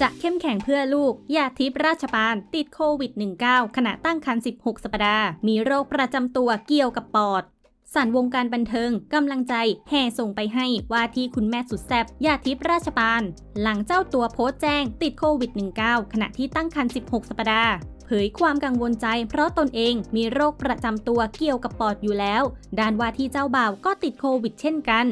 จะเข้มแข็งเพื่อลูก ยาทิพราชปาน ติดโควิด -19 ขณะตั้งครรภ์ 16 สัปดาห์ มีโรคประจำตัวเกี่ยวกับปอดสันวงการบันเทิงกำลังใจแห่ส่งไปให้ว่าที่คุณแม่สุดแซ่บยาทิพราชปาน หลังเจ้าตัวโพสต์แจ้งติดโควิด -19 ขณะที่ตั้งครรภ์ 16 สัปดาห์เผยความกังวลใจเพราะตนเองมีโรคประจำตัวเกี่ยวกับปอดอยู่แล้ว ด้านว่าที่เจ้าบ่าวก็ติดโควิดเช่นกัน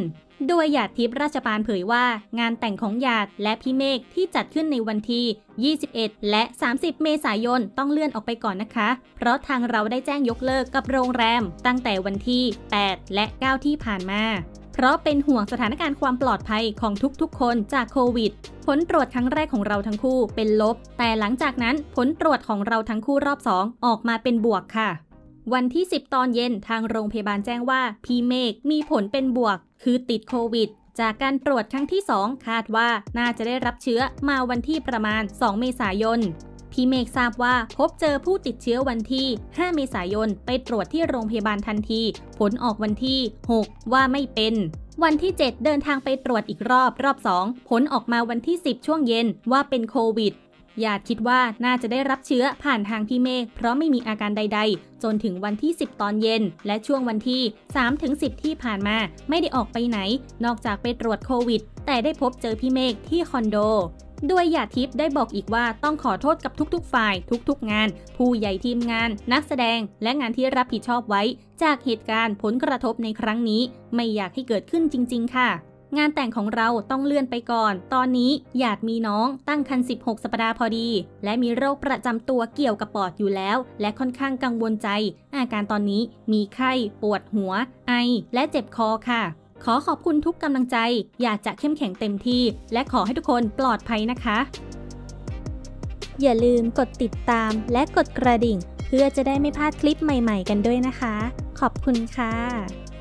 โดยหยาดทิพย์ราชปานเผยว่า งานแต่งของหยาดและพี่เมฆที่จัดขึ้นในวันที่ 21 และ 30 เมษายนต้องเลื่อนออกไปก่อนนะคะ เพราะทางเราได้แจ้งยกเลิกกับโรงแรม ตั้งแต่วันที่ 8 และ 9 ที่ผ่านมาเพราะเป็นห่วงสถานการณ์ความปลอดภัยของทุกๆ คนจากโควิด ผลตรวจครั้งแรกของเราทั้งคู่เป็นลบ แต่หลังจากนั้นผลตรวจของเราทั้งคู่รอบ 2 ออกมาเป็นบวกค่ะ วันที่ 10 ตอนเย็นทางโรงพยาบาลแจ้งว่า พี่เมฆมีผลเป็นบวก คือติดโควิด จากการตรวจครั้งที่ 2 คาดว่าน่าจะได้รับเชื้อมาวันที่ประมาณ 2 เมษายนพี่เมฆทราบว่าพบเจอผู้ติดเชื้อวันที่ 5 เมษายน ไปตรวจที่โรงพยาบาลทันที ผลออกวันที่ 6 ว่าไม่เป็น วันที่ 7 เดินทางไปตรวจอีกรอบรอบ 2 ผลออกมาวันที่ 10 ช่วงเย็นว่าเป็นโควิด ญาติคิดว่าน่าจะได้รับเชื้อผ่านทางพี่เมฆเพราะไม่มีอาการใด ๆ จนถึงวันที่ 10 ตอนเย็น และช่วงวันที่ 3-10 ที่ผ่านมาไม่ได้ออกไปไหน นอกจากไปตรวจโควิด แต่ได้พบเจอพี่เมฆที่คอนโดด้วยหยาดทิพย์ได้บอกอีกว่าต้องขอโทษกับทุกๆ ฝ่าย ทุกๆ งาน ผู้ใหญ่ทีมงาน นักแสดง และงานที่รับผิดชอบไว้ จากเหตุการณ์ผลกระทบในครั้งนี้ ไม่อยากให้เกิดขึ้นจริง ๆ ค่ะ งานแต่งของเราต้องเลื่อนไปก่อน ตอนนี้หยาดมีน้องตั้งครรภ์16 สัปดาห์พอดี และมีโรคประจำตัวเกี่ยวกับปอดอยู่แล้ว และค่อนข้างกังวลใจ อาการตอนนี้มีไข้ ปวดหัว ไอ และเจ็บคอค่ะ ขอขอบคุณทุกกำลังใจ อยากจะเข้มแข็งเต็มที่ และขอให้ทุกคนปลอดภัยนะคะ อย่าลืมกดติดตามและกดกระดิ่ง เพื่อจะได้ไม่พลาดคลิปใหม่ ๆ กันด้วยนะคะ ขอบคุณค่ะ